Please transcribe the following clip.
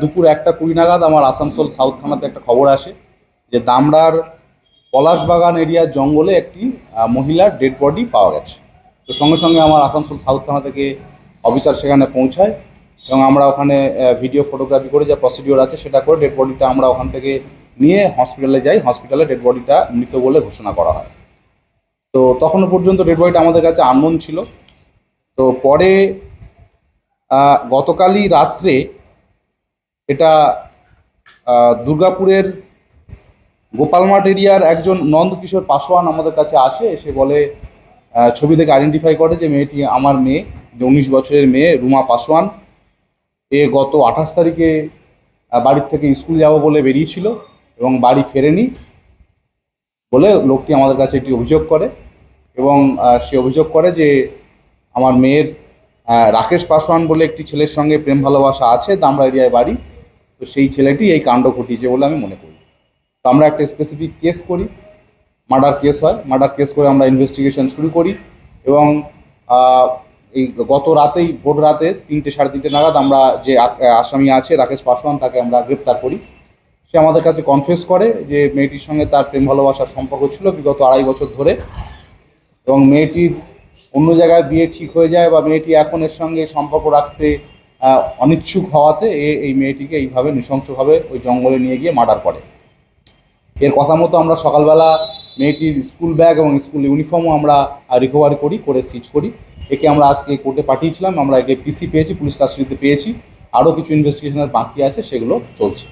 দুপুর একটা কুড়ি নাগাদ আমার আসানসোল সাউথ থানাতে একটা খবর আসে যে দামড়ার পলাশবাগান এরিয়ার জঙ্গলে একটি মহিলার ডেড বডি পাওয়া গেছে। তো সঙ্গে সঙ্গে আমার আসানসোল সাউথ থানা থেকে অফিসার সেখানে পৌঁছায় এবং আমরা ওখানে ভিডিও ফটোগ্রাফি করে যা প্রসিডিওর আছে সেটা করে ডেড বডিটা আমরা ওখান থেকে নিয়ে হসপিটালে যাই। হসপিটালে ডেড বডিটা মৃত বলে ঘোষণা করা হয়। তো তখনও পর্যন্ত ডেড বডিটা আমাদের কাছে আনমন ছিল। তো পরে গতকালই রাত্রে এটা দুর্গাপুরের গোপালমাঠ এরিয়ার একজন নন্দকিশোর পাসোয়ান আমাদের কাছে আসে, এসে বলে ছবি থেকে আইডেন্টিফাই করে যে মেয়েটি আমার মেয়ে, যে উনিশ বছরের মেয়ে রুমা পাসোয়ান। এ গত আঠাশ তারিখে বাড়ির থেকে স্কুল যাব বলে বেরিয়েছিল এবং বাড়ি ফেরেনি বলে লোকটি আমাদের কাছে একটি অভিযোগ করে এবং সে অভিযোগ করে যে আমার মেয়ের রাকেশ পাসওয়ান বলে একটি ছেলের সঙ্গে প্রেম ভালোবাসা আছে দামরা এরিয়ায় বাড়ি। তো সেই ছেলেটি এই কাণ্ড ঘটিয়েছে বলে আমি মনে করি। তো আমরা একটা স্পেসিফিক কেস করি মার্ডার কেস হয়। মার্ডার কেস করে আমরা ইনভেস্টিগেশন শুরু করি এবং এই গত রাতেই, ভোর রাতে তিনটে সাড়ে তিনটে নাগাদ আমরা যে আসামি আছে রাকেশ পাসওয়ান তাকে আমরা গ্রেপ্তার করি। সে আমাদের কাছে কনফেস করে যে মেয়েটির সঙ্গে তার প্রেম ভালোবাসার সম্পর্ক ছিল বিগত আড়াই বছর ধরে এবং মেয়েটির অন্য জায়গায় বিয়ে ঠিক হয়ে যায় বা মেয়েটি এখন এর সঙ্গে সম্পর্ক রাখতে অনিচ্ছুক হওয়াতে এ, এই মেয়েটিকে এইভাবে নৃশংসভাবে ওই জঙ্গলে নিয়ে গিয়ে মার্ডার করে। এর কথা মতো আমরা সকালবেলা মেয়েটির স্কুল ব্যাগ এবং স্কুল ইউনিফর্মও আমরা রিকভারি করি, করে সিচ করি। একে আমরা আজকে কোর্টে পাঠিয়েছিলাম, আমরা একে পিসি পেয়েছি, পুলিশ কাস্টাডিতে পেয়েছি। আরও কিছু ইনভেস্টিগেশনের বাকি আছে, সেগুলো চলছে।